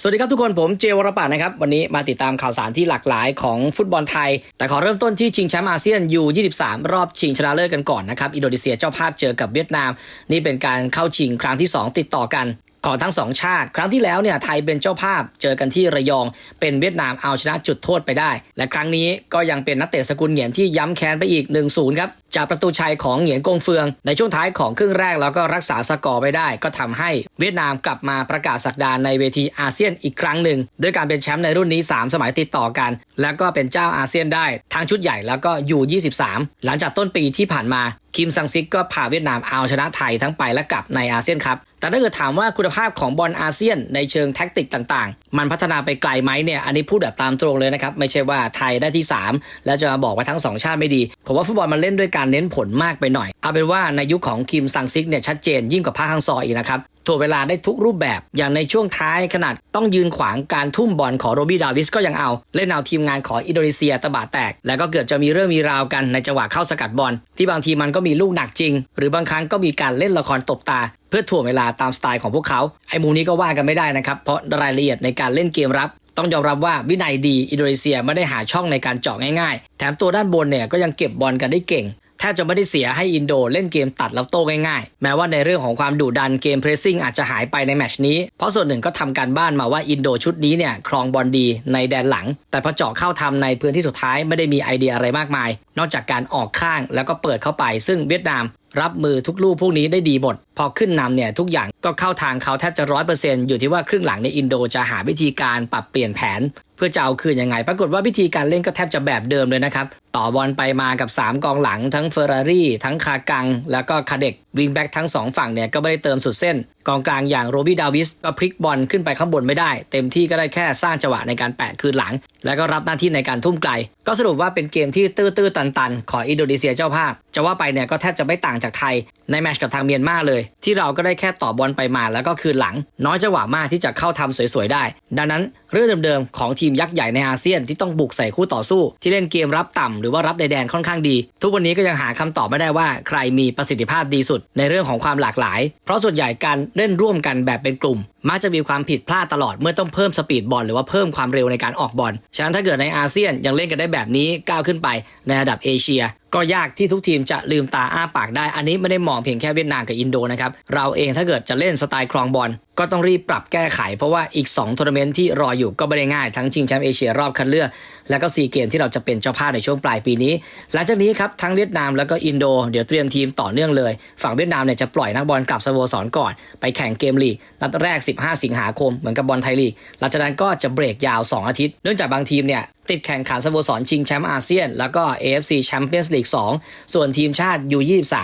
สวัสดีครับทุกคนผมเจวรปานะครับ วันนี้มาติดตามข่าวสารที่หลากหลายของฟุตบอลไทย แต่ขอเริ่มต้นที่ชิงแชมป์อาเซียนยู23 รอบชิงชนะเลิศกันก่อนนะครับ อินโดนีเซียเจ้าภาพเจอกับเวียดนาม นี่เป็นการเข้าชิงครั้งที่ 2 ติดต่อกัน ของทั้งสองชาติ ครั้งที่แล้วเนี่ยไทยเป็นเจ้าภาพเจอกันที่ระยองเป็นเวียดนามเอาชนะจุดโทษไปได้ และครั้งนี้ก็ยังเป็นนักเตะสกุลเหงียนที่ย้ำแค้นไปอีก 1-0 ครับ จากประตูชัยของเหงียนกงเฟือง ในช่วงท้ายของครึ่งแรกแล้วก็รักษาสกอร์ไปได้ ก็ทำให้เวียดนามกลับมาประกาศสักดาในเวทีอาเซียนอีกครั้งหนึ่งด้วยการเป็นแชมป์ในรุ่นนี้ 3 สมัยติดต่อกัน แล้วก็เป็นเจ้าอาเซียนได้ทั้งชุดใหญ่แล้วก็ยู23หลังจากต้นปีที่ผ่านมา คิมซังซิกก็พาเวียดนามเอาชนะไทยทั้งไปและกลับในอาเซียนครับ แต่ถ้าเกิดถามว่าคุณภาพของบอลอาเซียนในเชิงแท็กติกต่างๆ มันพัฒนาไปไกลไหมเนี่ย อันนี้พูดแบบตามตรงเลยนะครับ ไม่ใช่ว่าไทยได้ที่ 3 แล้วจะมาบอกว่าทั้งสองชาติไม่ดีผมว่าฟุตบอลมันเล่นด้วยการเน้นผลมากไปหน่อย เอาเป็นว่าในยุคของคิมซังซิกเนี่ยชัดเจนยิ่งกว่าภาคฮังซออีกนะครับถ่วงเวลาได้ทุกรูปแบบ อย่างในช่วงท้ายขนาดต้องยืนขวางการทุ่มบอลของโรบี้ดาวิสก็ยังเอา เล่นเอาทีมงานของอินโดนีเซียตะบะแตก แล้วก็เกือบจะมีเรื่องมีราวกันในจังหวะเข้าสกัดบอล ที่บางทีมันก็มีลูกหนักจริง หรือบางครั้งก็มีการเล่นละครตบตา เพื่อถ่วงเวลาตามสไตล์ของพวกเขา ไอ้มูนี้ก็ว่ากันไม่ได้นะครับ เพราะรายละเอียดในการเล่นเกมรับ ต้องยอมรับว่าวินัยดีอินโดนีเซียไม่ได้หาช่องในการเจาะง่ายๆ แถมตัวด้านบนเนี่ยก็ยังเก็บบอลกันได้เก่งแทบจะไม่ได้เสียให้อินโดเล่นเกมตัดแล้วโต้ง่ายๆ แม้ว่าในเรื่องของความดุดันเกมเพรสซิ่งอาจจะหายไปในแมชนี้ เพราะส่วนหนึ่งก็ทำการบ้านมาว่าอินโดชุดนี้เนี่ยครองบอลดีในแดนหลัง แต่พอเจาะเข้าทำในพื้นที่สุดท้ายไม่ได้มีไอเดียอะไรมากมาย นอกจากการออกข้างแล้วก็เปิดเข้าไป ซึ่งเวียดนาม รับมือทุกลูกพวกนี้ได้ดีหมด พอขึ้นนำเนี่ยทุกอย่างก็เข้าทางเขาแทบจะร้อยเปอร์เซ็นต์อยู่ที่ว่าครึ่งหลังในอินโดจะหาวิธีการปรับเปลี่ยนแผนเพื่อจะเอาคืนยังไง ปรากฏว่าวิธีการเล่นก็แทบจะแบบเดิมเลยนะครับ ต่อบอลไปมากับ 3 กองหลังทั้งเฟอร์รารี่ทั้งคากัง แล้วก็คาเด็กวิงแบ็กทั้ง 2 ฝั่งเนี่ยก็ไม่ได้เติมสุดเส้น กองกลางอย่างโรบี้ดาวิสก็พลิกบอลขึ้นไปข้างบนไม่ได้ เต็มที่ก็ได้แค่สร้างจังหวะในการแปะคืนหลัง แล้วก็รับหน้าที่ในการทุ่มไกล ก็สรุปว่าเป็นเกมที่ตื้อๆตันๆ ขออินโดนีเซียเจ้าภาพ จะว่าไปเนี่ยก็แทบจะไม่ต่างจากไทย ในแมชกับทางเมียนมาเลย ที่เราก็ได้แค่ต่อบอลไปมาแล้วก็คืนหลัง น้อยจังหวะมากที่จะเข้าทำสวยๆได้ ดังนั้นเรื่องเดิมๆของทีมยักษ์ใหญ่ในอาเซียนที่ต้องบุกใส่คู่ต่อสู้ ที่เล่นเกมรับต่ำหรือว่ารับในแดนค่อนข้างดี ทุกวันนี้ก็ยังหาคำตอบไม่ได้ว่าใครมีประสิทธิภาพดีสุด ในเรื่องของความหลากหลาย เพราะส่วนใหญ่การเล่นร่วมกันแบบเป็นกลุ่ม มักจะมีความผิดพลาดตลอดเมื่อต้องเพิ่มสปีดบอลหรือว่าเพิ่มความเร็วในการออกบอลฉะนั้นถ้าเกิดในอาเซียนยังเล่นกันได้แบบนี้ก้าวขึ้นไปในระดับเอเชีย ก็ยากที่ทุกทีมจะลืมตาอ้าปากได้ อันนี้ไม่ได้มองเพียงแค่เวียดนามกับอินโดนะครับ เราเองถ้าเกิดจะเล่นสไตล์ครองบอลก็ต้องรีบปรับแก้ไข เพราะว่าอีก2ทัวร์นาเมนต์ที่รออยู่ก็ไม่ได้ง่าย ทั้งชิงแชมป์เอเชียรอบคัดเลือก และก็ซีเกมที่เราจะเป็นเจ้าภาพในช่วงปลายปีนี้ หลังจากนี้ครับทั้งเวียดนามแล้วก็อินโดเดี๋ยวเตรียมทีมต่อเนื่องเลย ฝั่งเวียดนามเนี่ยจะปล่อยนักบอลกลับสโมสรก่อน ไปแข่งเกมลีกนัดแรก 15 สิงหาคมเหมือนกับบอลไทยลีกหลังจากนั้นก็จะเบรกยาว 2 อาทิตย์ เนื่องจากบางทีมเนี่ยติดแข่งขันสโมสรชิงแชมป์อาเซียน แล้วก็ AFC Champions League 2 ส่วนทีมชาติ U23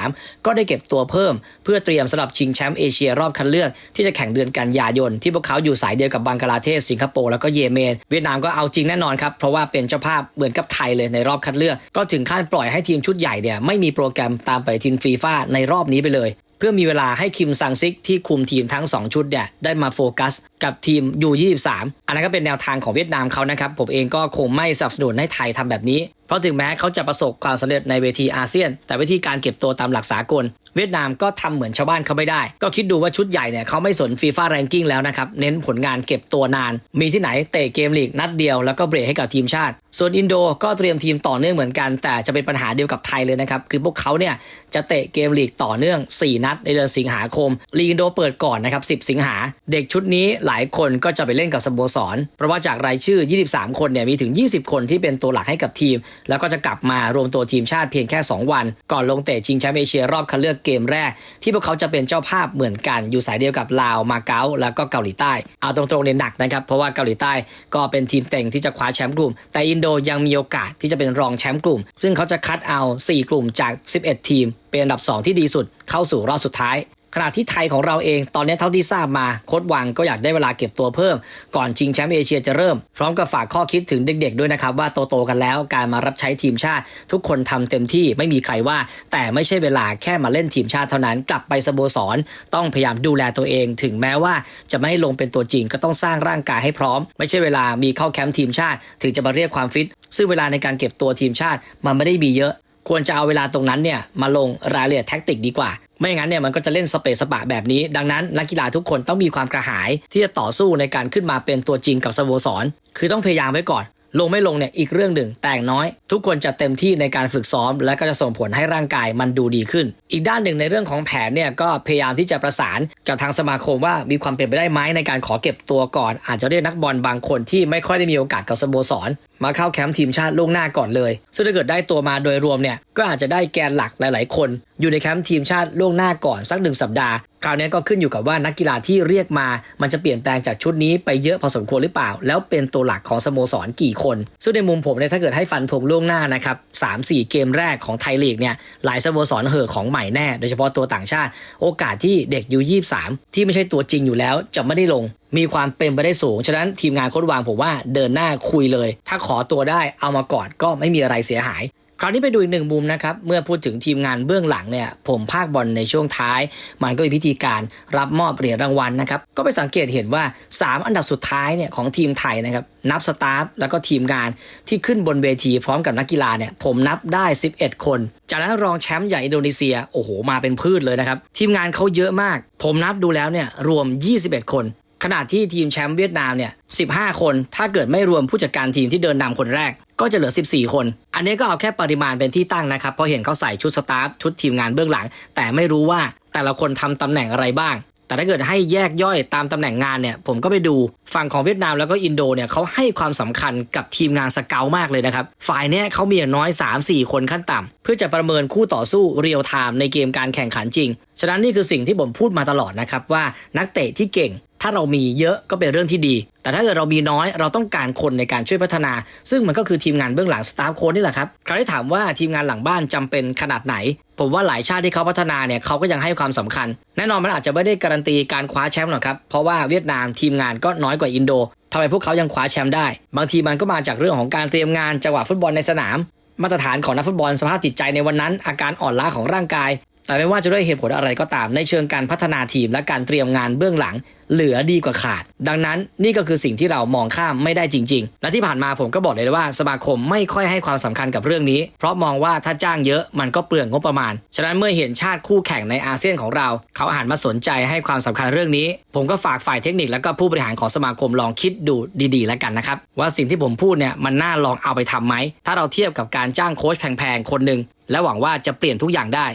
ก็ได้เก็บตัวเพิ่ม เพื่อเตรียมสำหรับชิงแชมป์เอเชียรอบคัดเลือกที่จะแข่งเดือนกันยายน ที่พวกเขาอยู่สายเดียวกับบังกลาเทศ สิงคโปร์แล้วก็เยเมน เวียดนามก็เอาจริงแน่นอนครับ เพราะว่าเป็นเจ้าภาพเหมือนกับไทยเลยในรอบคัดเลือก ก็ถึงขั้นปล่อยให้ทีมชุดใหญ่เนี่ยไม่มีโปรแกรมตามไปทีมฟีฟ่าในรอบนี้ไปเลย เพื่อมีเวลาให้คิมซังซิกที่คุมทีมทั้ง 2 ชุดเนี่ยได้มาโฟกัสกับทีม U23 อันนั้นก็เป็นแนวทางของเวียดนามเขานะครับ ผมเองก็คงไม่สนับสนุนให้ไทยทำแบบนี้ เพราะถึงแม้เขาจะประสบความสำเร็จในเวทีอาเซียน แต่วิธีการเก็บตัวตามหลักสากล เวียดนามก็ทำเหมือนชาวบ้านเขาไม่ได้ ก็คิดดูว่าชุดใหญ่เนี่ยเขาไม่สนฟีฟ่าแรงกิ้งแล้วนะครับ เน้นผลงานเก็บตัวนาน มีที่ไหนเตะเกมลีกนัดเดียวแล้วก็เบรกให้กับทีมชาติ ส่วนอินโดก็เตรียมทีมต่อเนื่องเหมือนกัน แต่จะเป็นปัญหาเดียวกับไทยเลยนะครับคือพวกเขาเนี่ยจะเตะเกมลีกต่อเนื่อง 4 นัดในเดือนสิงหาคมลีกอินโดเปิดก่อนนะครับ10 สิงหาเด็กชุดนี้หลายคนก็จะไปเล่นกับสโมสรเพราะว่าจากรายชื่อ 23 คนเนี่ยมีถึง 20 คนที่เป็นตัวหลักให้กับทีมแล้วก็จะกลับมารวมตัวทีมชาติเพียงแค่ 2 วัน ก่อนลงเตะชิงแชมป์เอเชียรอบคัดเลือกเกมแรก ที่พวกเขาจะเป็นเจ้าภาพเหมือนกันอยู่สายเดียวกับลาวมาเก๊าแล้วก็เกาหลีใต้ เอาตรงๆเนี่ยหนักนะครับเพราะว่าเกาหลีใต้ก็เป็นทีมเต็งที่จะคว้าแชมป์กลุ่ม แต่อินโดยังมีโอกาสที่จะเป็นรองแชมป์กลุ่ม ซึ่งเขาจะคัดเอา 4 กลุ่มจาก 11 ทีม เป็นอันดับ 2 ที่ดีสุดเข้าสู่รอบสุดท้าย ขณะที่ไทยของเราเองตอนนี้เท่าที่ทราบมาโค้ดวังก็อยากได้เวลาเก็บตัวเพิ่ม ก่อนชิงแชมป์เอเชียจะเริ่ม พร้อมกับฝากข้อคิดถึงเด็กๆด้วยนะครับ ว่าโตๆกันแล้วการมารับใช้ทีมชาติ ทุกคนทำเต็มที่ไม่มีใครว่า แต่ไม่ใช่เวลาแค่มาเล่นทีมชาติเท่านั้นกลับไปสโมสร ต้องพยายามดูแลตัวเอง ถึงแม้ว่าจะไม่ลงเป็นตัวจริงก็ต้องสร้างร่างกายให้พร้อม ไม่ใช่เวลามีเข้าแคมป์ทีมชาติ ถึงจะมาเรียกความฟิต ซึ่งเวลาในการเก็บตัวทีมชาติมันไม่ได้มีเยอะ ควรจะเอาเวลาตรงนั้นเนี่ยมาลงรายละเอียดแท็กติกดีกว่า ไม่งั้นเนี่ยมันก็จะเล่นสเปซสปะแบบนี้ ดังนั้นนักกีฬาทุกคนต้องมีความกระหายที่จะต่อสู้ในการขึ้นมาเป็นตัวจริงกับสโมสร คือต้องพยายามไว้ก่อน ลงไม่ลงเนี่ยอีกเรื่องหนึ่ง แต่งน้อย ทุกคนจะเต็มที่ในการฝึกซ้อม และก็จะส่งผลให้ร่างกายมันดูดีขึ้น อีกด้านหนึ่งในเรื่องของแผนเนี่ยก็พยายามที่จะประสานกับทางสมาคมว่ามีความเป็นไปได้ไหมในการขอเก็บตัวก่อน อาจจะเรียกนักบอลบางคนที่ไม่ค่อยได้มีโอกาสกับสโมสรมาเข้าแคมป์ทีมชาติล่วงหน้าก่อนเลย ซึ่งถ้าเกิดได้ตัวมาโดยรวมเนี่ยก็อาจจะได้แกนหลักหลาย ๆ คน อยู่ในแคมป์ทีมชาติล่วงหน้าก่อนสักหนึ่งสัปดาห์ คราวนี้ก็ขึ้นอยู่กับว่านักกีฬาที่เรียกมา มันจะเปลี่ยนแปลงจากชุดนี้ไปเยอะพอสมควรหรือเปล่า แล้วเป็นตัวหลักของสโมสรกี่คน ซึ่งในมุมผมเนี่ยถ้าเกิดให้ฟันธงล่วงหน้านะครับสามสี่เกมแรกของไทยลีกเนี่ยหลายสโมสรเห่อของใหม่แน่ โดยเฉพาะตัวต่างชาติ โอกาสที่เด็กยูยี่สามที่ไม่ใช่ตัวจริงอยู่แล้วจะไม่ได้ลง มีความเป็นไปได้สูง ฉะนั้นทีมงานโค้ชวางผมว่าเดินหน้าคุยเลย ถ้าขอตัวได้เอามาก่อนก็ไม่มีอะไรเสียหาย คราวนี้ไปดูอีกหนึ่งมุมนะครับ เมื่อพูดถึงทีมงานเบื้องหลังเนี่ย ผมภาคบอลในช่วงท้าย มันก็มีพิธีการรับมอบเหรียญรางวัลนะครับ ก็ไปสังเกตเห็นว่า 3 อันดับสุดท้ายเนี่ยของทีมไทยนะครับ นับสตาฟแล้วก็ทีมงานที่ขึ้นบนเวทีพร้อมกับนักกีฬาเนี่ย ผมนับได้ 11 คน จากนั้นรองแชมป์ใหญ่อินโดนีเซีย โอ้โห มาเป็นพืชเลยนะครับ ทีมงานเขาเยอะมาก ผมนับดูแล้วเนี่ย รวม 21 คนขณะที่ทีมแชมป์เวียดนามเนี่ย 15 คน ถ้าเกิดไม่รวมผู้จัดการทีมที่เดินนำคนแรก ก็จะเหลือ 14 คน อันนี้ก็เอาแค่ปริมาณเป็นที่ตั้งนะครับ เพราะเห็นเขาใส่ชุดสตาฟชุดทีมงานเบื้องหลัง แต่ไม่รู้ว่าแต่ละคนทำตำแหน่งอะไรบ้าง แต่ถ้าเกิดให้แยกย่อยตามตำแหน่งงานเนี่ย ผมก็ไปดูฝั่งของเวียดนามแล้วก็อินโดเนี่ยเขาให้ความสำคัญกับทีมงานสเกลมากเลยนะครับ ฝ่ายเนี้ยเขามีอย่างน้อย 3-4 คนขั้นต่ำเพื่อจะประเมินคู่ต่อสู้เรียลไทม์ในเกมการแข่งขันจริง ฉะนั้นนี่คือสิ่งที่ผมพูดมาตลอดนะครับว่านักเตะที่เก่ง ถ้าเรามีเยอะก็เป็นเรื่องที่ดี แต่ถ้าเกิดเรามีน้อยเราต้องการคนในการช่วยพัฒนา ซึ่งมันก็คือทีมงานเบื้องหลังสตาฟโค้ชนี่แหละครับคราวที่ถามว่าทีมงานหลังบ้านจำเป็นขนาดไหน ผมว่าหลายชาติที่เขาพัฒนาเนี่ยเขาก็ยังให้ความสำคัญ แน่นอนมันอาจจะไม่ได้การันตีการคว้าแชมป์หรอกครับ เพราะว่าเวียดนามทีมงานก็น้อยกว่าอินโดทำไมพวกเขายังคว้าแชมป์ได้ บางทีมันก็มาจากเรื่องของการเตรียมงานจังหวะฟุตบอลในสนาม มาตรฐานของนักฟุตบอลสภาพจิตใจในวันนั้น อาการอ่อนล้าของร่างกาย แต่ไม่ว่าจะด้วยเหตุผลอะไรก็ตามในเชิงการพัฒนาทีมและการเตรียมงานเบื้องหลัง เหลือดีกว่าขาด ดังนั้นนี่ก็คือสิ่งที่เรามองข้ามไม่ได้จริง ๆ และที่ผ่านมาผมก็บอกเลยว่าสมาคมไม่ค่อยให้ความสำคัญกับเรื่องนี้ เพราะมองว่าถ้าจ้างเยอะมันก็เปลืองงบประมาณ ฉะนั้นเมื่อเห็นชาติคู่แข่งในอาเซียนของเรา เขาหันมาสนใจให้ความสำคัญเรื่องนี้ ผมก็ฝากฝ่ายเทคนิคและก็ผู้บริหารของสมาคมลองคิดดูดีๆ แล้วกันนะครับว่าสิ่งที่ผมพูดเนี่ยมันน่าลองเอาไปทำไหมถ้าเราเทียบกับการจ้างโค้ชแพงๆคนหนึ่งและหวังว่าจะเปลี่ยนทุกอย่างได้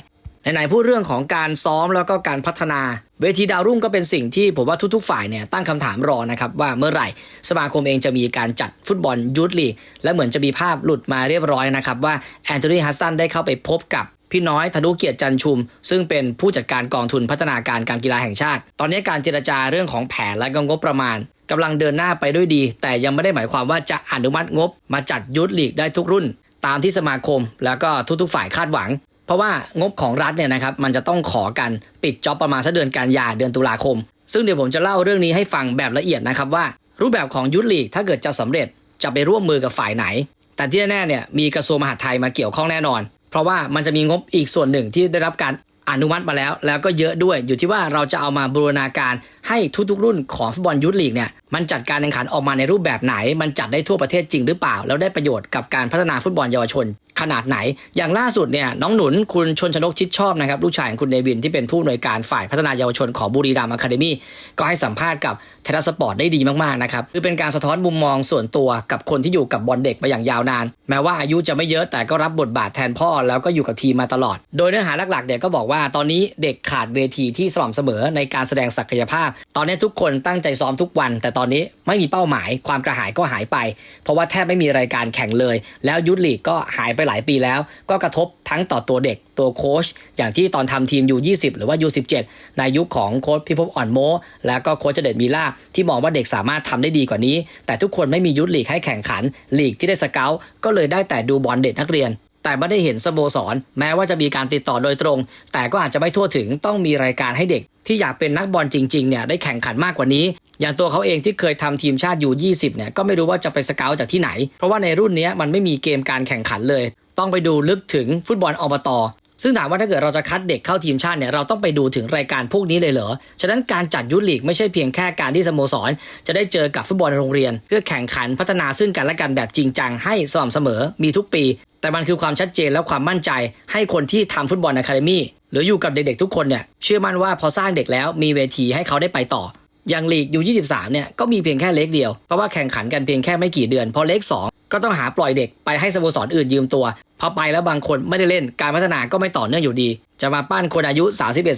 ไหนๆพูดเรื่องของการซ้อมแล้วก็การพัฒนา เวทีดาวรุ่งก็เป็นสิ่งที่ผมว่าทุกๆ ฝ่ายเนี่ยตั้งคำถามรอนะครับว่าเมื่อไหร่ สมาคมเองจะมีการจัดฟุตบอลยูทลีกและเหมือนจะมีภาพหลุดมาเรียบร้อยนะครับว่าแอนโทนีฮัสซันได้เข้าไปพบกับพี่น้อยธนุเกียรติจันชุม ซึ่งเป็นผู้จัดการกองทุนพัฒนาการการกีฬาแห่งชาติ ตอนนี้การเจรจาเรื่องของแผนและก็งบประมาณกำลังเดินหน้าไปด้วยดี แต่ยังไม่ได้หมายความว่าจะอนุมัติงบ มาจัดยูทลีกได้ทุกรุ่น ตามที่สมาคม แล้วก็ทุกๆ ฝ่ายคาดหวัง เพราะว่างบของรัฐเนี่ยนะครับมันจะต้องขอกันปิดจ็อบประมาณสักเดือนกันยาเดือนตุลาคม ซึ่งเดี๋ยวผมจะเล่าเรื่องนี้ให้ฟังแบบละเอียดนะครับว่า รูปแบบของยุทธลีกถ้าเกิดจะสำเร็จจะไปร่วมมือกับฝ่ายไหน แต่ที่แน่ๆเนี่ยมีกระทรวงมหาดไทยมาเกี่ยวข้องแน่นอน เพราะว่ามันจะมีงบอีกส่วนหนึ่งที่ได้รับการ อนุมัติมาแล้ว แล้วก็เยอะด้วยอยู่ที่ว่าเราจะเอามาบูรณาการให้ทุกๆรุ่นของฟุตบอลยุทธลีกเนี่ยมันจัดการแข่งขันออกมาในรูปแบบไหน มันจัดได้ทั่วประเทศจริงหรือเปล่า แล้วได้ประโยชน์กับการพัฒนาฟุตบอลเยาวชน ขนาดไหน อย่างล่าสุดเนี่ยน้องหนุนคุณชนชนกชิดชอบนะครับลูกชายของคุณเนวินที่เป็นผู้อำนวยการฝ่ายพัฒนาเยาวชนของบุรีรัมย์อะคาเดมี่ก็ให้สัมภาษณ์กับเทเลสปอร์ตได้ดีมากๆนะครับคือเป็นการสะท้อนมุมมองส่วนตัวกับคนที่อยู่กับบอลเด็กมาอย่างยาวนาน แม้ว่าอายุจะไม่เยอะแต่ก็รับบทบาทแทนพ่อแล้วก็อยู่กับทีมมาตลอด โดยเนื้อหาหลักๆเนี่ยก็บอกว่าว่าตอนนี้เด็กขาดเวทีที่สม่ำเสมอในการแสดงศักยภาพ ตอนนี้ทุกคนตั้งใจซ้อมทุกวัน แต่ตอนนี้ไม่มีเป้าหมาย ความกระหายก็หายไป เพราะว่าแทบไม่มีรายการแข่งเลย แล้วยุทธลีกก็หายไปหลายปีแล้ว ก็กระทบทั้งต่อตัวเด็กตัวโค้ชอย่างที่ตอนทำทีม U20 หรือว่า U17 ในยุคของโค้ชพิภพอ่อนโม แล้วก็โค้ชเจเดตมีลาที่มองว่าเด็กสามารถทำได้ดีกว่านี้ แต่ทุกคนไม่มียุทธลีกให้แข่งขันลีกที่ได้สเกลก็เลยได้แต่ดูบอลเด็กนักเรียน แต่ไม่ได้เห็นสโมสร แม้ว่าจะมีการติดต่อโดยตรง แต่ก็อาจจะไม่ทั่วถึงต้องมีรายการให้เด็ก ที่อยากเป็นนักบอลจริงๆเนี่ยได้แข่งขันมากกว่านี้ อย่างตัวเขาเองที่เคยทำทีมชาติยู20เนี่ยก็ไม่รู้ว่าจะไปสเกลจากที่ไหน เพราะว่าในรุ่นนี้มันไม่มีเกมการแข่งขันเลย ต้องไปดูลึกถึงฟุตบอลอบต ซึ่งถามว่าถ้าเกิดเราจะคัดเด็กเข้าทีมชาติเนี่ยเราต้องไปดูถึงรายการพวกนี้เลยเหรอ ฉะนั้นการจัดยุทธลีกไม่ใช่เพียงแค่การที่สโมสร จะได้เจอกับฟุตบอลในโรงเรียน เพื่อแข่งขันพัฒนาซึ่งกันและกันแบบจริงจังให้สม่ำเสมอมีทุกปี แต่มันคือความชัดเจนและความมั่นใจ ให้คนที่ทำฟุตบอลอะคาเดมี่หรืออยู่กับเด็กๆทุกคนเนี่ยเชื่อมั่นว่าพอสร้างเด็กแล้วมีเวทีให้เขาได้ไปต่ออย่างลีกยู23เนี่ยก็มีเพียงแค่เล็กเดียวเพราะว่าแข่งขันกันเพียงแค่ไม่กี่เดือนพอเล็ก2 ก็ต้องหาปล่อยเด็กไปให้สโมสรอื่นยืมตัวพอไปแล้วบางคนไม่ได้เล่นการพัฒนาก็ไม่ต่อเนื่องอยู่ดี จะมาปั้นคนอายุ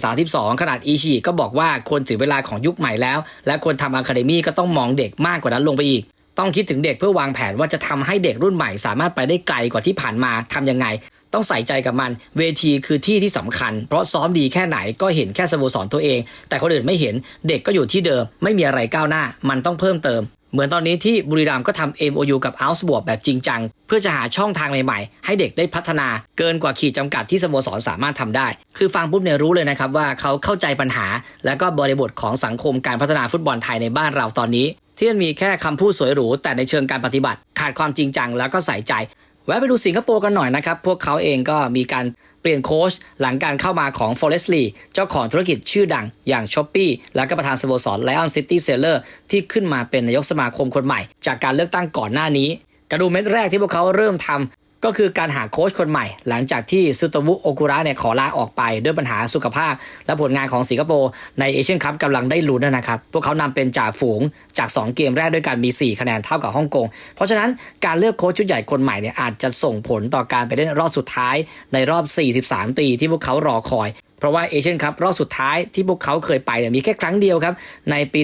31-32 ขนาดอีชีก็บอกว่าควรถึงเวลาของยุคใหม่แล้ว และคนทำอะคาเดมี่ก็ต้องมองเด็กมากกว่านั้นลงไปอีก ต้องคิดถึงเด็กเพื่อวางแผนว่าจะทำให้เด็กรุ่นใหม่ สามารถไปได้ไกลกว่าที่ผ่านมาทำยังไง ต้องใส่ใจกับมัน เวทีคือที่ที่สำคัญ เพราะซ้อมดีแค่ไหนก็เห็นแค่สโมสรตัวเอง แต่คนอื่นไม่เห็นเด็กก็อยู่ที่เดิม ไม่มีอะไรก้าวหน้า มันต้องเพิ่มเติม เหมือนตอนนี้ที่บุรีรัมย์ก็ทำ MOU กับ o u t s b o r แบบจริงจัง เพื่อจะหาช่องทางใหม่ๆ ให้เด็กได้พัฒนาเกินกว่าขีดจำกัดที่สโมสรสามารถทำได้ คือฟังปุ๊บเนี่ยรู้เลยนะครับว่าเขาเข้าใจปัญหา และก็บริบทของสังคมการพัฒนาฟุตบอลไทยในบ้านเราตอนนี้ ที่มันมีแค่คำพูดสวยหรูแต่ในเชิงการปฏิบัติ ขาดความจริงจังแล้วก็ใส่ใจแวะไปดูสิงคโปร์กันหน่อยนะครับ พวกเขาเองก็มีการ เปลี่ยนโค้ชหลังการเข้ามาของ Forest l e เจ้าของธุรกิจชื่อดังอย่าง s h อ p e e แล้วก็ประธานสโมสร Lion City Seller ที่ขึ้นมาเป็นนายกสมาคมคนใหม่ จากการเลือกตั้งก่อนหน้านี้ กระดูเม็ดแรกที่พวกเขาเริ่มทำ ก็คือการหาโค้ชคนใหม่ หลังจากที่ซุตวุโอกุระเนี่ยขอลาออกไปด้วยปัญหาสุขภาพ และผลงานของสิงคโปร์ในเอเชียนคัพกำลังได้ลุ้นนะครับ พวกเขานำเป็นจ่าฝูงจาก 2 เกมแรกด้วยกันมี 4 คะแนนเท่ากับฮ่องกง เพราะฉะนั้นการเลือกโค้ชชุดใหญ่คนใหม่เนี่ยอาจจะส่งผลต่อการไปเล่นรอบสุดท้ายในรอบ 43 ปีที่พวกเขารอคอยเพราะว่าเอเชียนคัพรอบสุดท้ายที่พวกเขาเคยไปเนี่ยมีแค่ครั้งเดียวครับ ในปี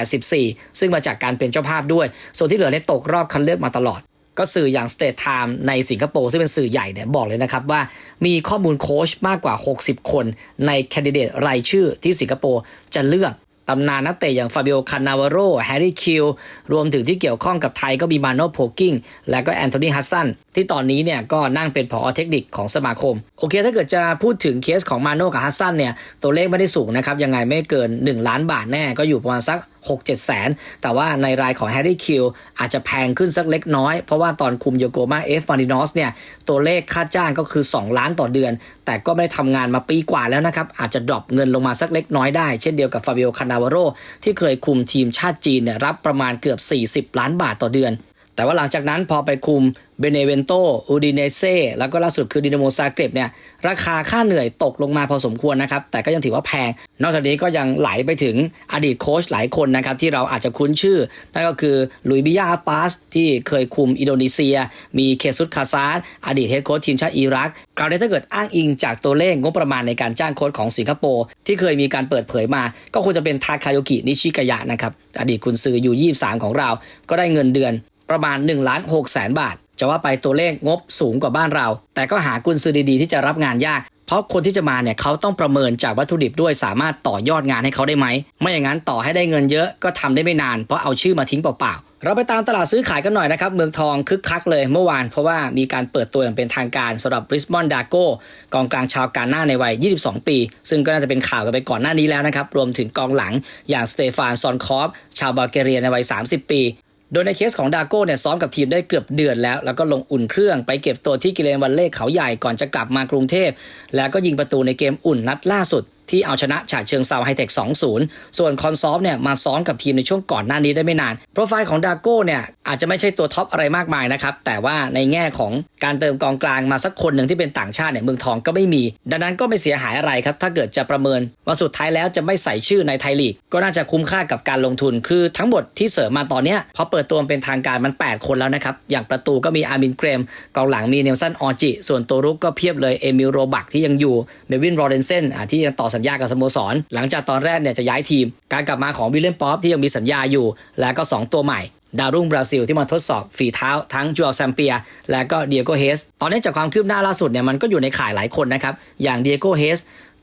1984 ซึ่งมาจากการเป็นเจ้าภาพด้วย ส่วนที่เหลือในยตกรอบคัดเลือกมาตลอด ก็สื่ออย่าง State Time ในสิงคโปร์ซึ่งเป็นสื่อใหญ่เนี่ยบอกเลยนะครับว่ามีข้อมูลโค้ชมากกว่า 60 คนในแคนดิเดตรายชื่อที่สิงคโปร์จะเลือกตำนานนักเตะอย่างฟาบิโอคานาวาโรแฮร์รี่คิว รวมถึงที่เกี่ยวข้องกับไทยก็มีมาโนโพกิ้ง และก็แอนโทนีฮัสซัน ที่ตอนนี้เนี่ยก็นั่งเป็นผอเทคนิคของสมาคม โอเค ถ้าเกิดจะพูดถึงเคสของมาโนกับฮัสซันเนี่ย ตัวเลขไม่ได้สูงนะครับ ยังไงไม่เกิน 1 ล้านบาทแน่ก็อยู่ประมาณสัก6 7แสน แต่ว่าในรายของแฮร์รี่คิวอาจจะแพงขึ้นสักเล็กน้อย เพราะว่าตอนคุมโยโกมาเอฟมารินอสเนี่ย ตัวเลขค่าจ้างก็คือ 2 ล้านต่อเดือน แต่ก็ไม่ได้ทำงานมาปีกว่าแล้วนะครับ อาจจะดรอปเงินลงมาสักเล็กน้อยได้ เช่นเดียวกับฟาบิโอคานาวาโรที่เคยคุมทีมชาติจีนเนี่ยรับประมาณเกือบ 40 ล้านบาทต่อเดือน แต่ว่าหลังจากนั้นพอไปคุมเบเนเวนโตอูดิเนเซแล้วก็ล่าสุดคือดินาโมซาเกร็บเนี่ยราคาค่าเหนื่อยตกลงมาพอสมควรนะครับ แต่ก็ยังถือว่าแพง นอกจากนี้ก็ยังไหลไปถึงอดีตโค้ชหลายคนนะครับ ที่เราอาจจะคุ้นชื่อ นั่นก็คือลุยบิยาปาสที่เคยคุมอินโดนีเซีย มีเคซุตคาซาร์อดีตเฮดโค้ชทีมชาติอิรักคราวนี้ถ้าเกิดอ้างอิงจากตัวเลขงบประมาณในการจ้างโค้ชของสิงคโปร์ที่เคยมีการเปิดเผยมา ก็ควรจะเป็นทาคาโยกินิชิกายะนะครับอดีตคุณซืออยู่23ของเรา ก็ได้เงินเดือน ประมาณ1ล้าน6แสนบาท จะว่าไปตัวเลขงบสูงกว่าบ้านเรา แต่ก็หากุญซือดีๆ ที่จะรับงานยาก เพราะคนที่จะมาเนี่ยเขาต้องประเมินจากวัตถุดิบด้วยสามารถต่อยอดงานให้เขาได้ไหม ไม่อย่างนั้นต่อให้ได้เงินเยอะก็ทำได้ไม่นาน เพราะเอาชื่อมาทิ้งเปล่าๆ เราไปตามตลาดซื้อขายกันหน่อยนะครับ เมืองทองคึกคักเลยเมื่อวาน เพราะว่ามีการเปิดตัวอย่างเป็นทางการสำหรับบริสบอนดาโกกองกลางชาวกาหน้าในวัย 22 ปี ซึ่งก็น่าจะเป็นข่าวกันไปก่อนหน้านี้แล้วนะครับรวมถึงกองหลังอย่างสเตฟานซอนคอฟชาวบัลแกเรียในวัย 30 ปี โดยในเคสของดาโก้เนี่ยซ้อมกับทีมได้เกือบเดือนแล้ว แล้วก็ลงอุ่นเครื่องไปเก็บตัวที่กิเลนวันเล่เขาใหญ่ก่อนจะกลับมากรุงเทพ แล้วก็ยิงประตูในเกมอุ่นนัดล่าสุด ที่เอาชนะฉะเชิงเซาไฮเทค 2-0 ส่วนคอนซอฟเนี่ยมาซ้อมกับทีมในช่วงก่อนหน้านี้ได้ไม่นาน โปรไฟล์ของดาโก้เนี่ยอาจจะไม่ใช่ตัวท็อปอะไรมากมายนะครับ แต่ว่าในแง่ของการเติมกองกลางมาสักคนหนึ่งที่เป็นต่างชาติเนี่ยเมืองทองก็ไม่มี ดังนั้นก็ไม่เสียหายอะไรครับ ถ้าเกิดจะประเมินว่าสุดท้ายแล้วจะไม่ใส่ชื่อในไทยลีก ก็น่าจะคุ้มค่ากับการลงทุน คือทั้งหมดที่เสริมมาตอนนี้พอเปิดตัวเป็นทางการมัน 8 คนแล้วนะครับ อย่างประตูก็มีอาร์มินเกรม กองหลังมีเนลสันออจิ ส่วนตัวรุกก็เพียบเลย เอมิลโรบักที่ยังอยู่ เมวินโรเดนเซนที่ยังต่อสัญญากับสโมสร หลังจากตอนแรกเนี่ยจะย้ายทีม การกลับมาของวิลเลียมป๊อปที่ยังมีสัญญาอยู่ แล้วก็ 2 ตัวใหม่ดาวรุ่งบราซิลที่มาทดสอบฝีเท้าทั้งจูอัลแซมเปีย และก็เดียโกเฮส ตอนนี้จากความคืบหน้าล่าสุดเนี่ยมันก็อยู่ในข่ายหลายคนนะครับ อย่างเดียโกเฮส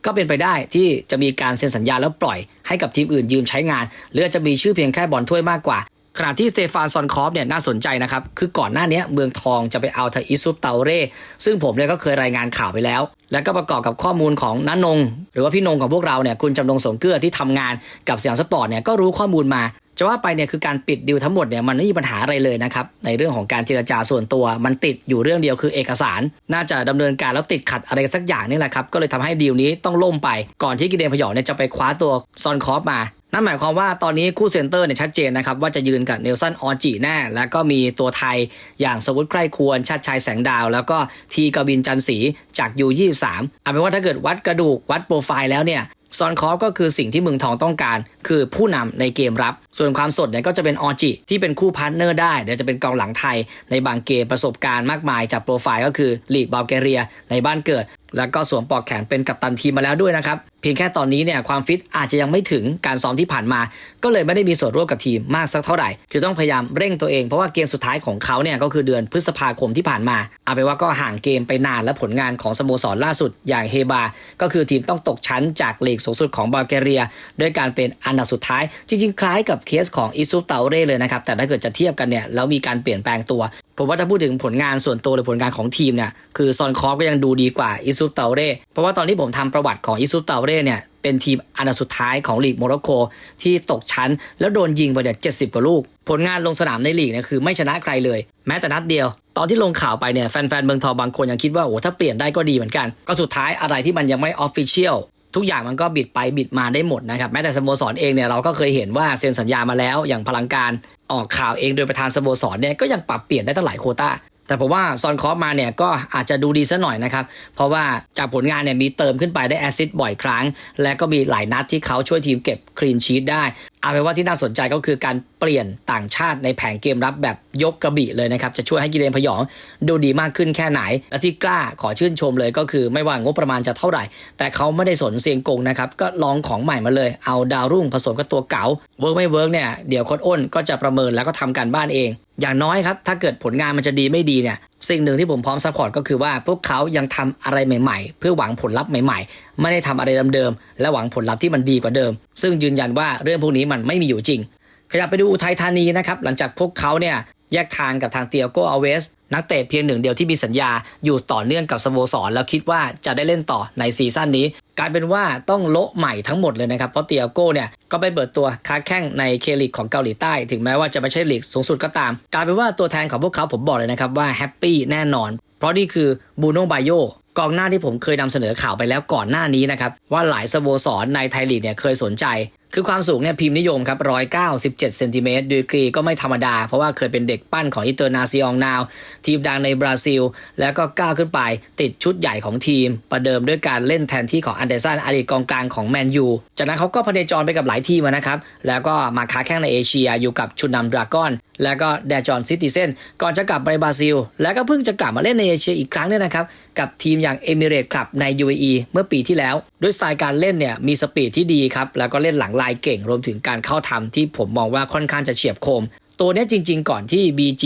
ก็เป็นไปได้ที่จะมีการเซ็นสัญญาแล้วปล่อยให้กับทีมอื่นยืมใช้งาน หรือจะมีชื่อเพียงแค่บอลถ้วยมากกว่า ขณะที่สเตฟานซอนคอฟเนี่ยน่าสนใจนะครับ คือก่อนหน้านี้เมืองทองจะไปเอาทาอิซุปเตาเร่ ซึ่งผมเนี่ยก็เคยรายงานข่าวไปแล้ว แล้วก็ประกอบกับข้อมูลของน้านง หรือว่าพี่นงของพวกเราเนี่ยคุณจำนงสงเกื้อที่ทำงานกับสยามสปอร์ตเนี่ยก็รู้ข้อมูลมาจะว่าไปเนี่ยคือการปิดดีลทั้งหมดเนี่ยมันไม่มีปัญหาอะไรเลยนะครับในเรื่องของการเจรจาส่วนตัว มันติดอยู่เรื่องเดียวคือเอกสาร น่าจะดำเนินการแล้วติดขัดอะไรสักอย่างนี่แหละครับก็เลยทำให้ดีลนี้ต้องล่มไป ก่อนที่กิเดนพยองเนี่ยจะไปคว้าตัวซอนคอฟมา นั่นหมายความว่าตอนนี้คู่เซนเตอร์เนี่ยชัดเจนนะครับ ว่าจะยืนกับเนลสันออจีแน่ แล้วก็มีตัวไทยอย่างสวุฒิใกล้ควร ชาติชายแสงดาว แล้วก็ทีกบินจันศรีจากยู23เอาเป็นว่าถ้าเกิดวัดกระดูกวัดโปรไฟล์แล้วเนี่ยซอนคอฟก็คือสิ่งที่เมืองทองต้องการ คือผู้นำในเกมรับ ส่วนความสดเนี่ยก็จะเป็นออจิที่เป็นคู่พาร์ทเนอร์ได้ เดี๋ยวจะเป็นกองหลังไทยในบางเกมประสบการณ์มากมายจากโปรไฟล์ก็คือลีกบัลแกเรียในบ้านเกิด แล้วก็สวมปลอกแขนเป็นกัปตันทีมมาแล้วด้วยนะครับ เพียงแค่ตอนนี้เนี่ยความฟิตอาจจะยังไม่ถึงการซ้อมที่ผ่านมา ก็เลยไม่ได้มีส่วนร่วมกับทีมมากสักเท่าไหร่ คือต้องพยายามเร่งตัวเองเพราะว่าเกมสุดท้ายของเขาเนี่ยก็คือเดือนพฤษภาคมที่ผ่านมา เอาไปว่าก็ห่างเกมไปนานและผลงานของสโมสรล่าสุดอย่างเฮบา ก็คือทีมต้องตกชั้นจากลีกสูงสุดของบัลแกเรีย ด้วยการเป็นอันดับสุดท้าย จริงๆ คล้ายกับเคสของอิซุเตาเร่เลยนะครับแต่ถ้าเกิดจะเทียบกันเนี่ยแล้วมีการเปลี่ยนแปลงตัว ผมว่าถ้าพูดถึงผลงานส่วนตัวหรือผลงานของทีมเนี่ยคือซอนคอฟก็ยังดูดีกว่าอิซุเตาเร่เพราะว่าตอนที่ผมทำประวัติของอิซุเตาเร่เนี่ยเป็นทีมอันดับสุดท้ายของลีกโมร็อกโกที่ตกชั้น แล้วโดนยิงไปเนี่ยเจ็ดสิบกว่าลูก ผลงานลงสนามในลีกเนี่ยคือไม่ชนะใครเลย แม้แต่นัดเดียว ตอนที่ลงข่าวไปเนี่ยแฟนๆเมืองทองบางคนยังคิดว่าโอ้ถ้าเปลี่ยนได้ก็ดีเหมือนกัน ก็สุดท้ายอะไรที่มันยังไม่ออฟฟิเชียล ทุกอย่างมันก็บิดไปบิดมาได้หมดนะครับแม้แต่สโมสรเองเนี่ยเราก็เคยเห็นว่าเซ็นสัญญามาแล้วอย่างพลังการออกข่าวเองโดยประธานสโมสรเนี่ยก็ยังปรับเปลี่ยนได้ตั้งหลายโคต้า แต่ผมว่าซอนคอฟมาเนี่ยก็อาจจะดูดีซะหน่อยนะครับ เพราะว่าจากผลงานเนี่ยมีเติมขึ้นไปได้แอซิสบ่อยครั้ง และก็มีหลายนัดที่เขาช่วยทีมเก็บคลีนชีตได้ เอาเป็นว่าที่น่าสนใจก็คือการเปลี่ยนต่างชาติในแผงเกมรับแบบยกกระบี่เลยนะครับ จะช่วยให้กิเลนพยองดูดีมากขึ้นแค่ไหน และที่กล้าขอชื่นชมเลยก็คือไม่ว่างบประมาณจะเท่าไหร่ แต่เขาไม่ได้สนเสียงกงนะครับก็ลองของใหม่มาเลย เอาดาวรุ่งผสมกับตัวเก๋าเวิร์กไม่เวิร์กเนี่ยเดี๋ยวโค้ดอ้นก็จะประเมินแล้วก็ทำการบ้านเองอย่างน้อยครับ ถ้าเกิดผลงานมันจะดีไม่ดีเนี่ย สิ่งหนึ่งที่ผมพร้อมซัพพอร์ตก็คือว่าพวกเขายังทำอะไรใหม่ๆ เพื่อหวังผลลัพธ์ใหม่ๆ ไม่ได้ทำอะไรเดิมๆ และหวังผลลัพธ์ที่มันดีกว่าเดิม ซึ่งยืนยันว่าเรื่องพวกนี้มันไม่มีอยู่จริง ขยับไปดูอุทัยธานีนะครับหลังจากพวกเขาเนี่ยแยกทางกับทางเตียโกอาเวส นักเตะเพียงหนึ่งเดียวที่มีสัญญาอยู่ต่อเนื่องกับสโมสร แล้วคิดว่าจะได้เล่นต่อในซีซั่นนี้ กลายเป็นว่าต้องโละใหม่ทั้งหมดเลยนะครับ เพราะเตียโกเนี่ยก็ไปเปิดตัวค้าแข้งในเคลิกของเกาหลีใต้ ถึงแม้ว่าจะไม่ใช่ลีกสูงสุดก็ตาม กลายเป็นว่าตัวแทนของพวกเขาผมบอกเลยนะครับว่าแฮปปี้แน่นอน เพราะนี่คือบูโนบายโย กองหน้าที่ผมเคยนำเสนอข่าวไปแล้วก่อนหน้านี้นะครับ ว่าหลายสโมสรในไทยลีกเนี่ยเคยสนใจ คือความสูงเนี่ยพิมพ์นิยมครับ197เซนติเมตรดีกรีก็ไม่ธรรมดา เพราะว่าเคยเป็นเด็กปั้นของอิเตอร์นาซิองนาว ทีมดังในบราซิล แล้วก็ก้าวขึ้นไปติดชุดใหญ่ของทีม ประเดิมด้วยการเล่นแทนที่ของอันเดอร์สันอดีตกองกลางของแมนยูจากนั้นเขาก็พเนจรไปกับหลายทีมนะครับแล้วก็มาค้าแข้งในเอเชียอยู่กับชุนนำดราก้อน แล้วก็แดจอนซิติเซนก่อนจะกลับไปบราซิล แล้วก็เพิ่งจะกลับมาเล่นในเอเชียอีกครั้งเนี่ยนะครับ กับทีมอย่างเอมิเรตคลับใน UAE เมื่อปีที่แล้ว ด้วยสไตล์การเล่นเนี่ยมีสปีดที่ดีครับ แล้วก็เล่นหลังลายเก่งรวมถึงการเข้าทำที่ผมมองว่าค่อนข้างจะเฉียบคม ตัวนี้จริง ๆ ก่อนที่ BG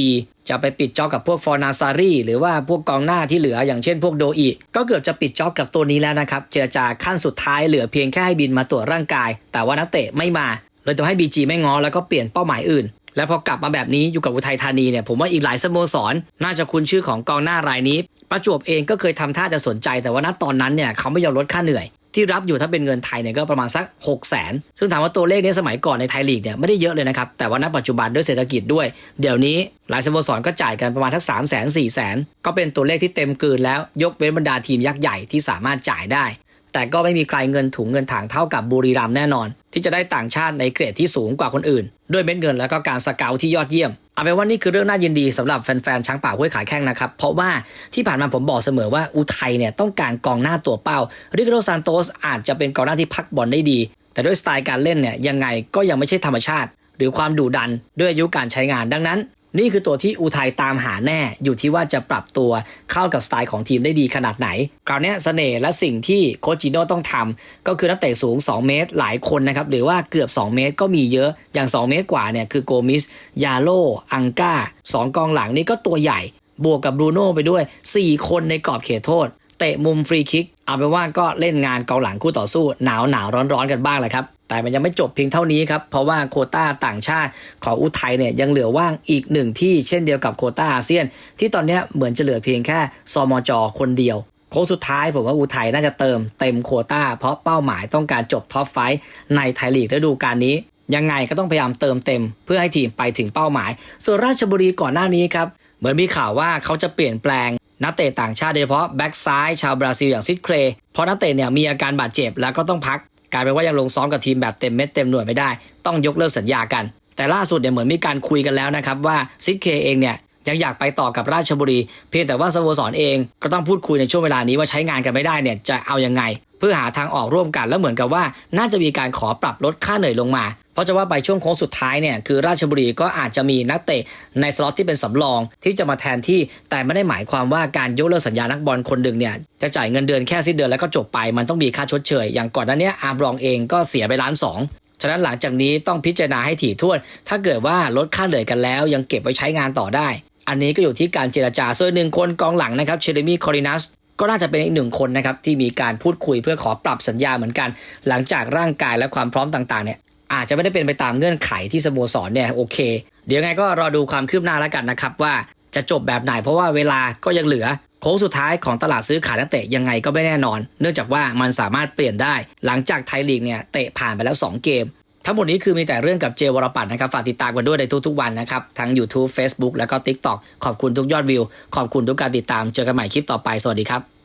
จะไปปิดจ็อบกับพวกฟอร์นาซารีหรือว่าพวกกองหน้าที่เหลืออย่างเช่นพวกโดอีก็เกือบจะปิดจ็อบกับตัวนี้แล้วนะครับเจรจาขั้นสุดท้ายเหลือเพียงแค่ให้บินมาตรวจร่างกาย แต่ว่านักเตะไม่มาเลยทำให้ BG ไม่ง้อแล้วก็เปลี่ยนเป้าหมายอื่น แล้วพอกลับมาแบบนี้อยู่กับอุทัยธานีเนี่ยผมว่าอีกหลายสโมสร น่าจะคุ้นชื่อของกองหน้ารายนี้ ประจวบเองก็เคยทำท่าจะสนใจ แต่ว่าณตอนนั้นเนี่ยเขาไม่ยอมลดค่าเหนื่อย ที่รับอยู่ถ้าเป็นเงินไทยเนี่ยก็ประมาณสัก 6 0 0 0 0 0ซึ่งถามว่าตัวเลขนี้สมัยก่อนในไทยลีกเนี่ยไม่ได้เยอะเลยนะครับ แต่ว่าณปัจจุบันด้วยเศรษฐกิจด้วย เดี๋ยวนี้หลายสโมสรก็จ่ายกันประมาณทัก3 0 0 0 0 0 4 0 0 0 0ก็เป็นตัวเลขที่เต็มกลืนแล้วยกเว้นบรรดาทีมยักษ์ใหญ่ที่สามารถจ่ายได้ แต่ก็ไม่มีใครเงินถุงเงินถังเท่ากับบุรีรัมย์แน่นอน ที่จะได้ต่างชาติในเกรดที่สูงกว่าคนอื่น ด้วยเม็ดเงินแล้วก็การสเกลที่ยอดเยี่ยมเอาเป็นว่านี่คือเรื่องน่ายินดีสำหรับแฟนๆช้างป่าห้วยขาแข้งนะครับเพราะว่าที่ผ่านมาผมบอกเสมอว่าอุทัยเนี่ยต้องการกองหน้าตัวเป้าริกโรซานโตสอาจจะเป็นกองหน้าที่พักบอลได้ดี แต่ด้วยสไตล์การเล่นเนี่ยยังไงก็ยังไม่ใช่ธรรมชาติ หรือความดุดันด้วยอายุการใช้งานดังนั้น นี่คือตัวที่อุทัยตามหาแน่อยู่ที่ว่าจะปรับตัวเข้ากับสไตล์ของทีมได้ดีขนาดไหน คราวนี้เสน่ห์และสิ่งที่โคจิโน่ต้องทำก็คือนักเตะสูง 2 เมตรหลายคนนะครับ หรือว่าเกือบ 2 เมตรก็มีเยอะอย่าง 2 เมตรกว่าเนี่ยคือโกมิส ยาโล อังกา2 กองหลังนี่ก็ตัวใหญ่ บวกกับบรูโน่ไปด้วย 4 คนในกรอบเขตโทษ เตะมุมฟรีคิก เอาเป็นว่าก็เล่นงานกองหลังคู่ต่อสู้หนาวหนาวร้อนร้อนๆกันบ้างแหละครับ แต่มันยังไม่จบเพียงเท่านี้ครับ เพราะว่าโคต้าต่างชาติของอุทัยเนี่ยยังเหลือว่างอีกหนึ่งที่เช่นเดียวกับโคต้าอาเซียน ที่ตอนนี้เหมือนจะเหลือเพียงแค่ซมจคนเดียวโค้งสุดท้ายผมว่าอุทัยน่าจะเติมเต็มโคต้า เพราะเป้าหมายต้องการจบท็อปไฟท์ในไทยลีกฤดูกาลนี้ ยังไงก็ต้องพยายามเติมเต็ม เพื่อให้ทีมไปถึงเป้าหมาย ส่วนราชบุรีก่อนหน้านี้ครับเหมือนมีข่าวว่าเขาจะเปลี่ยนแปลงนักเตะต่างชาติโดยเฉพาะแบ็กซ้ายชาวบราซิลอย่างซิดเครย์เพราะนักเตะเนี่ยมีอาการบาดเจ็บแล้วก็ต้องพัก กลายเป็นว่ายังลงซ้อมกับทีมแบบเต็มเม็ดเต็มหน่วยไม่ได้ ต้องยกเลิกสัญญากัน แต่ล่าสุดเนี่ยเหมือนมีการคุยกันแล้วนะครับว่าซิดเคเองเนี่ยยังอยากไปต่อกับราชบุรี เพียงแต่ว่าสโมสรเองก็ต้องพูดคุยในช่วงเวลานี้ว่าใช้งานกันไม่ได้เนี่ยจะเอายังไง เพื่อหาทางออกร่วมกันแล้วเหมือนกับว่า น่าจะมีการขอปรับลดค่าเหนื่อยลงมา ราะจะว่าไปช่วงโค้งสุดท้ายเนี่ยคือราชบุรีก็อาจจะมีนักเตะในสล็อตที่เป็นสำรองที่จะมาแทนที่แต่ไม่ได้หมายความว่าการยกเลิกสัญญานักบอลคนหนึ่งเนี่ยจะจ่ายเงินเดือนแค่สิ้นเดือนแล้วก็จบไปมันต้องมีค่าชดเชยอย่างก่อนหน้านี้อาร์มรองเองก็เสียไปล้านสองฉะนั้นหลังจากนี้ต้องพิจารณาให้ถี่ถ้วน ถ้าเกิดว่าลดค่าเหนื่อยกันแล้ว ยังเก็บไว้ใช้งานต่อได้ อันนี้ก็อยู่ที่การเจรจาส่วนหนึ่งคนกองหลังนะครับเชเดมีคอรินัสก็น่าจะเป็นอีกหนึ่งคนนะครับที่มีการพูดคุยเพื่อขอปรับสัญญาเหมือนกัน หลังจากร่างกายและความพร้อมต่างๆเนี่ย อาจจะไม่ได้เป็นไปตามเงื่อนไขที่สโมสรเนี่ยโอเค เดี๋ยวไงก็รอดูความคืบหน้าแล้วกันนะครับว่าจะจบแบบไหนเพราะว่าเวลาก็ยังเหลือโค้งสุดท้ายของตลาดซื้อขายนักเตะยังไงก็ไม่แน่นอน เนื่องจากว่ามันสามารถเปลี่ยนได้ หลังจากไทยลีกเนี่ยเตะผ่านไปแล้ว 2 เกม ทั้งหมดนี้คือมีแต่เรื่องกับเจวรปัตนะครับ ฝากติดตามกันด้วยในทุกๆวันนะครับ ทั้ง YouTube Facebook แล้วก็ TikTok ขอบคุณทุกยอดวิว ขอบคุณทุกการติดตามเจอกันใหม่คลิปต่อไปสวัสดีครับ